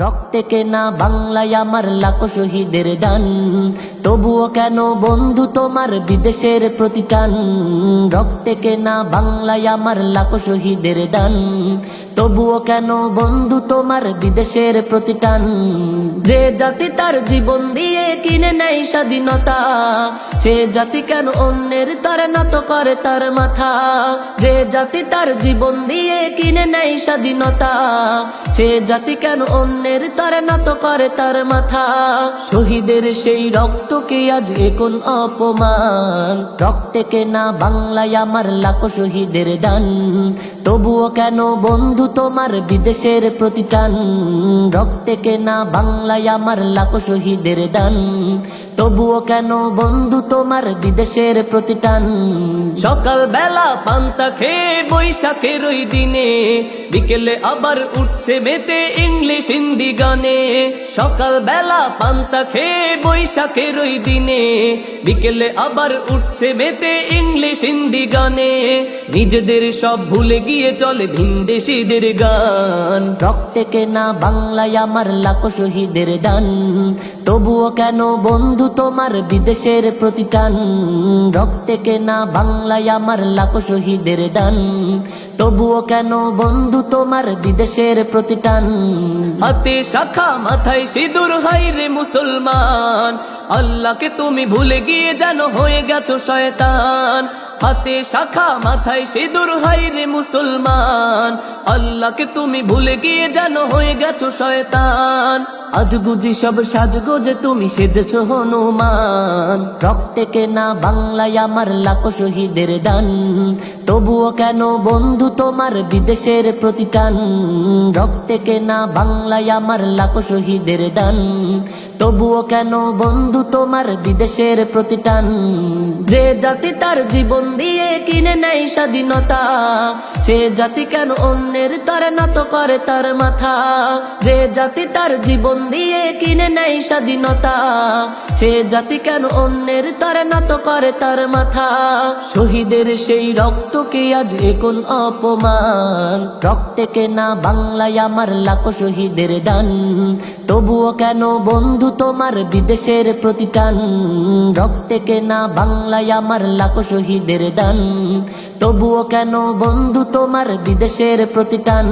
রক্তে কেনা বাংলায় আমার লাখো শহীদের দান তবুও কেন বন্ধু তোমার বিদেশের প্রতিটান রক্তে কেনা বাংলায় আমার লাখো শহীদের দান তবুও কেন বন্ধু তোমার বিদেশের প্রতিটান যে জাতি তার জীবন দিয়ে কিনে নেয় স্বাধীনতা, সে জাতি কেন অন্যের তরে নত করে তার মাথা? যে জাতি তার জীবন দিয়ে কিনে নেয় স্বাধীনতা, সে জাতি কেন অন্যের তরে নত করে তার মাথা। শহীদের সেই রক্তকে আজ এখন অপমান। রক্তে কেনা বাংলায় আমার লাখো শহীদের দান। তবুও কেন বন্ধু তোমার বিদেশের প্রতিটান রক্তে কেনা বাংলায় আমার লাখো শহীদের দান। তবুও কেন বন্ধু তোমার বিদেশের প্রতিটান সকাল বেলা পান্তা খেয়ে বৈশাখের ওই দিনে বিকেলে আবার উঠছে মেতে ইংলিশ হিন্দি গানে সকাল বেলা পান্তা খেয়ে বৈশাখের ওই দিনে, বিকেলে আবার উঠছে মেতে ইংলিশ হিন্দি গানে। নিজেদের সব ভুলে গিয়ে চলে ভিনদেশিদের গান। রক্তে কেনা বাংলায় আমার লাখো শহীদের দান। তবুও কেন বন্ধু তোমার বিদেশের প্রতি প্রতিটান রক্তে কেনা বাংলায় আমার লাখো শহীদের দান। তবুও কেন বন্ধু তোমার বিদেশের প্রতিটান হাতে শাখা মাথায় সিঁদুর হাই রে মুসলমান। আল্লাহকে তুমি ভুলে গিয়ে যেন হয়ে গেছো শয়তান। হাতে শাখা মাথায় সিঁদুর হাই রে মুসলমান। আল্লাহকে তুমি ভুলে গিয়ে যেন হয়ে গেছো শয়তান। আজ গুজি সব সাজগোজে তুমি সেজেছ হনুমান। রক্তে কেনা বাংলায় আমার লাখো শহীদের দান। তবুও কেন বন্ধু তোমার বিদেশের প্রতিটান রক্তে কেনা বাংলায় আমার লাখো শহীদের দান। তবুও কেন বন্ধু তোমার বিদেশের প্রতিটান যে জাতি তার জীবন দিয়ে কিনে নেয় স্বাধীনতা। সে জাতি কেন অন্যের তরে নত করে তার মাথা? যে জাতি তার জীবন দিয়ে কিনে নেয় স্বাধীনতা। সে জাতি কেন অন্যের তরে নত করে তার মাথা? শহীদের সেই রক্তকে আজ এখন অপমান? রক্তে কেনা বাংলায় আমার লাখো শহীদের দান। তবুও কেন বন্ধু তোমার বিদেশের প্রতিটান রক্তে কেনা বাংলায় আমার লাখো শহীদের দান। তবুও কেন বন্ধু তোমার বিদেশের প্রতিটান?